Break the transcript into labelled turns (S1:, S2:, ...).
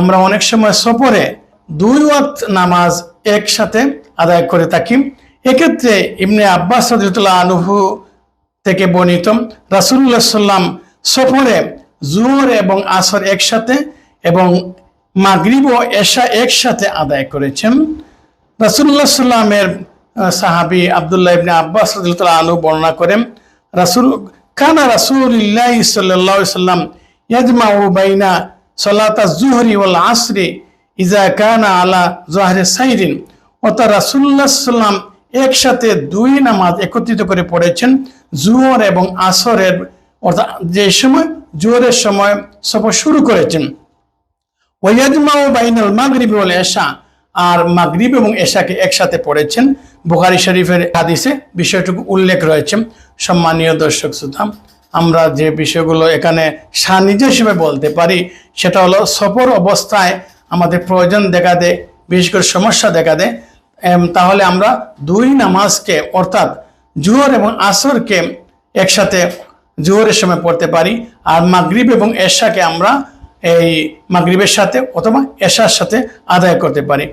S1: আমরা অনেক সময় সফরে দুই ওয়াক্ত নামাজ একসাথে আদায় করে থাকি। এক্ষেত্রে ইবনে আব্বাস রাদিয়াল্লাহু আনহু থেকে বর্ণিত রাসূলুল্লাহ সাল্লাম সফরে জুহর এবং আসর একসাথে এবং মাগরিব ও এশা একসাথে আদায় করেছেন। রাসূলুল্লাহ সাল্লামের সাহাবী আব্দুল্লাহ ইবনে আব্বাস রাদিয়াল্লাহু আনহু বর্ণনা করেন, রাসূল, কানা রাসূলুল্লাহ সাল্লাল্লাহু আলাইহি সাল্লাম ইয়াজমাউ বাইনা সালাতা যুহরি ওয়াল আসরি ইজা কানা আলা জোহরে সাইরিন। অর্থাৎ রাসূলুল্লাহ সাল্লাম একসাথে দুই নামাজ একত্রিত করে পড়েছেন জুহর এবং আসরের। অর্থাৎ যে সময়, জোহরের সময় সফর শুরু করেছেন। বাইনাল মাগরিব ওয়াল এশা। আর মাগরিব এবং এশাকে একসাথে পড়েছেন। বুখারী শরীফের হাদিসে বিষয়টুকু উল্লেখ রয়েছে। সম্মানীয় দর্শক শ্রোতা, আমরা যে বিষয়গুলো এখানে সান্নিধ্য হিসেবে বলতে পারি সেটা হলো সফর অবস্থায় আমাদের প্রয়োজন দেখা দেয়, বিশেষ করে সমস্যা দেখা দেয়। তাহলে আমরা দুই নামাজকে অর্থাৎ জুহর এবং আসরকে একসাথে জুহরের সময় পড়তে পারি। আর মাগরীব এবং এশাকে আমরা এই মাগরীবের সাথে অথবা এশার সাথে আদায় করতে পারি।